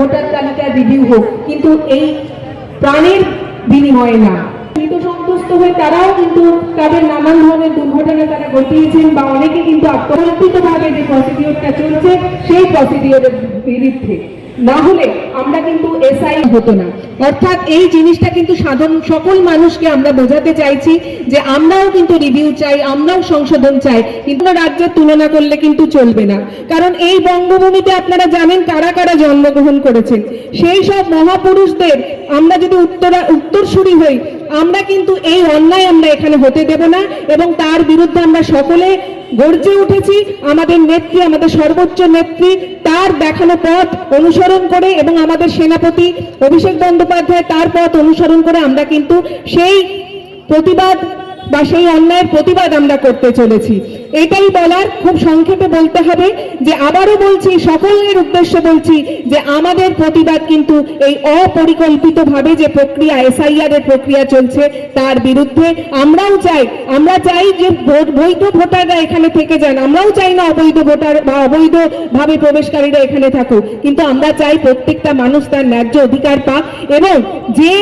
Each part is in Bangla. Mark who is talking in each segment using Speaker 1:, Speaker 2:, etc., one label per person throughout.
Speaker 1: ভোটার তালিকা রিভিউ হোক কিন্তু এই প্রাণের বিনিময়ে না। মৃত সন্তুষ্ট হয়ে তারাও কিন্তু তাদের নানান ধরনের দুর্ঘটনা তারা ঘটিয়েছেন বা অনেকে কিন্তু আত্মহত্যিতভাবে যে প্রসিডিওরটা চলছে, সেই প্রসিডিওরের বিরুদ্ধে। না হলে আমরা কিন্তু এসআই হতো না। অর্থাৎ এই জিনিসটা কিন্তু সাধারণ সকল মানুষকে আমরা বোঝাতে চাইছি যে আমরাও কিন্তু রিভিউ চাই, আমরাও সংশোধন চাই, কিন্তু রাজ্যের তুলনা করলে কিন্তু চলবে না। কারণ এই বঙ্গভূমিতে আপনারা জানেন কারা কারা জন্মগ্রহণ করেছেন। সেই সব মহাপুরুষদের আমরা যদি উত্তরা উত্তরসূরি হই আমরা কিন্তু এই অন্যায় আমরা এখানে হতে দেব না এবং তার বিরুদ্ধে আমরা সকলে গর্জে উঠেছি। আমাদের নেত্রী, আমাদের সর্বোচ্চ নেত্রী, তার দেখানো পথ অনুসরণ করে এবং আমাদের সেনাপতি অভিষেক বন্দ্যোপাধ্যায় তার পথ অনুসরণ করে আমরা কিন্তু সেই প্রতিবাদ বা সেই অন্যায়ের প্রতিবাদ আমরা করতে চলেছি। এটাই বলার খুব সংক্ষেপে বলতে হবে যে আবারও বলছি, সকলের উদ্দেশ্যে বলছি যে আমাদের প্রতিবাদ কিন্তু এই অপরিকল্পিতভাবে যে প্রক্রিয়া, এসআইআর এর প্রক্রিয়া চলছে তার বিরুদ্ধে আমরাও চাই, আমরা চাই যে বৈধ ভোটাররা এখানে থেকে যান। আমরাও চাই না অবৈধ ভোটার বা অবৈধ ভাবে প্রবেশকারীরা এখানে থাকুক। কিন্তু আমরা চাই প্রত্যেকটা মানুষ তার ন্যায্য অধিকার পাক এবং যে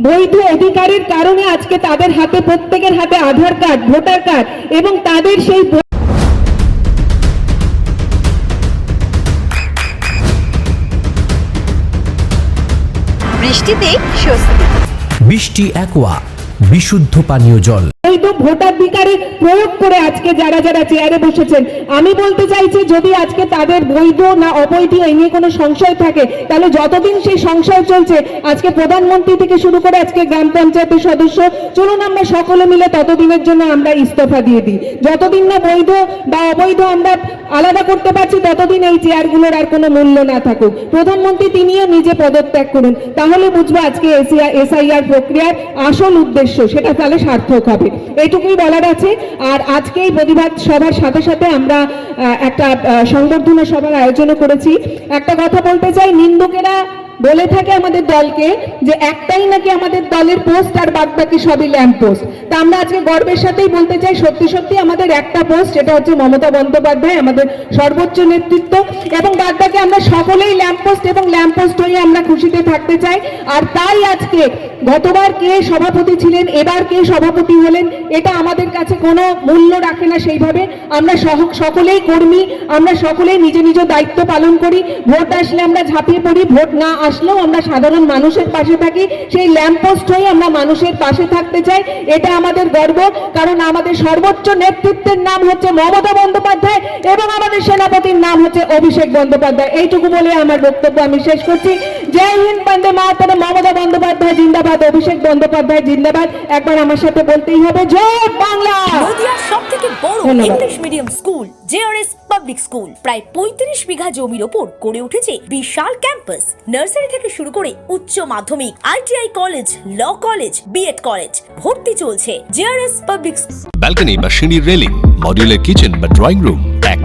Speaker 1: বৈধ অধিকারের কারণে আজকে তাদের হাতে প্রত্যেকের হাতে আধার কার্ড ভোটার কার্ড এবং তাদের সেই
Speaker 2: বৃষ্টিতে স্বস্তি।
Speaker 3: বৃষ্টি একোয়া বিশুদ্ধ পানীয় জল।
Speaker 1: বৈধ ভোটাধিকারে প্রয়োগ করে আজকে যারা যারা চেয়ারে বসেছেন, আমি বলতে চাইছি যদি আজকে তাদের বৈধ না অবৈধ এই নিয়ে কোনো সংশয় থাকে, তাহলে যতদিন সেই সংশয় চলছে, আজকে প্রধানমন্ত্রী থেকে শুরু করে আজকে গ্রাম পঞ্চায়েতের সদস্য, চলুন আমরা সকলে মিলে ততদিনের জন্য আমরা ইস্তফা দিয়ে দিই। যতদিন না বৈধ বা অবৈধ আমরা আলাদা করতে পারছি, ততদিন এই চেয়ারগুলোর আর কোনো মূল্য না থাকুক। প্রধানমন্ত্রী তিনিও নিজে পদত্যাগ করুন। তাহলে বুঝব আজকে এসআইআর প্রক্রিয়ার আসল উদ্দেশ্য, সেটা তাহলে সার্থক হবে। এইটুকুই বলার আছে। আর আজকে এই প্রতিবাদ সভার সাথে সাথে আমরা একটা সংবর্ধনা সভার আয়োজনও করেছি। একটা কথা বলতে চাই, নিন্দুকেরা বলে থাকে আমাদের দলকে যে একটাই নাকি আমাদের দলের পোস্ট আর বাদ বাকি সবই ল্যাম্প পোস্ট তা আমরা আজকে গর্বের সাথেই বলতে চাই, সত্যি সত্যি আমাদের একটা পোস্ট যেটা হচ্ছে মমতা বন্দ্যোপাধ্যায়, আমাদের সর্বোচ্চ নেতৃত্ব। এবং বাদ বাকি আমরা সকলেই ল্যাম্প পোস্ট এবং ল্যাম্প পোস্ট হয়ে আমরা খুশিতে থাকতে চাই। আর তাই আজকে গতবার কে সভাপতি ছিলেন, এবার কে সভাপতি হলেন, এটা আমাদের কাছে কোনো মূল্য রাখে না সেইভাবে। আমরা সকলেই কর্মী, আমরা সকলেই নিজ নিজ দায়িত্ব পালন করি। ভোট আসলে আমরা ঝাঁপিয়ে পড়ি, ভোট না আসলেও আমরা সাধারণ মানুষের পাশে থাকি, সেই ল্যাম্পপোস্ট হয়ে আমরা মানুষের পাশে থাকতে চাই, এটা আমাদের গর্ব, কারণ আমাদের সর্বোচ্চ নেতৃত্বের নাম হচ্ছে মমতা বন্দ্যোপাধ্যায় এবং আমাদের সেনাপতির নাম হচ্ছে অভিষেক বন্দ্যোপাধ্যায়। এইটুকু বলে আমার বক্তব্য আমি শেষ করছি। জয় হিন্দ, বন্দে মাতরম। বন্দ্যোপাধ্যায় জিন্দাবাদ। অভিষেক বন্দ্যোপাধ্যায় জিন্দাবাদ। একবার আমার সাথে বলতেই হবে জয় বাংলা!
Speaker 4: নদিয়ার সব থেকে বড় English medium school JRS public school প্রায় পঁয়ত্রিশ বিঘা জমির ওপর গড়ে উঠেছে বিশাল ক্যাম্পাস নার্সারি থেকে শুরু করে উচ্চ মাধ্যমিক ITI college law college B Ed college ভর্তি চলছে। জেআরএস পাবলিক
Speaker 5: ব্যালকনি বা সিঁড়ির রেলিং মডিউলার কিচেন বা ড্রয়িং রুম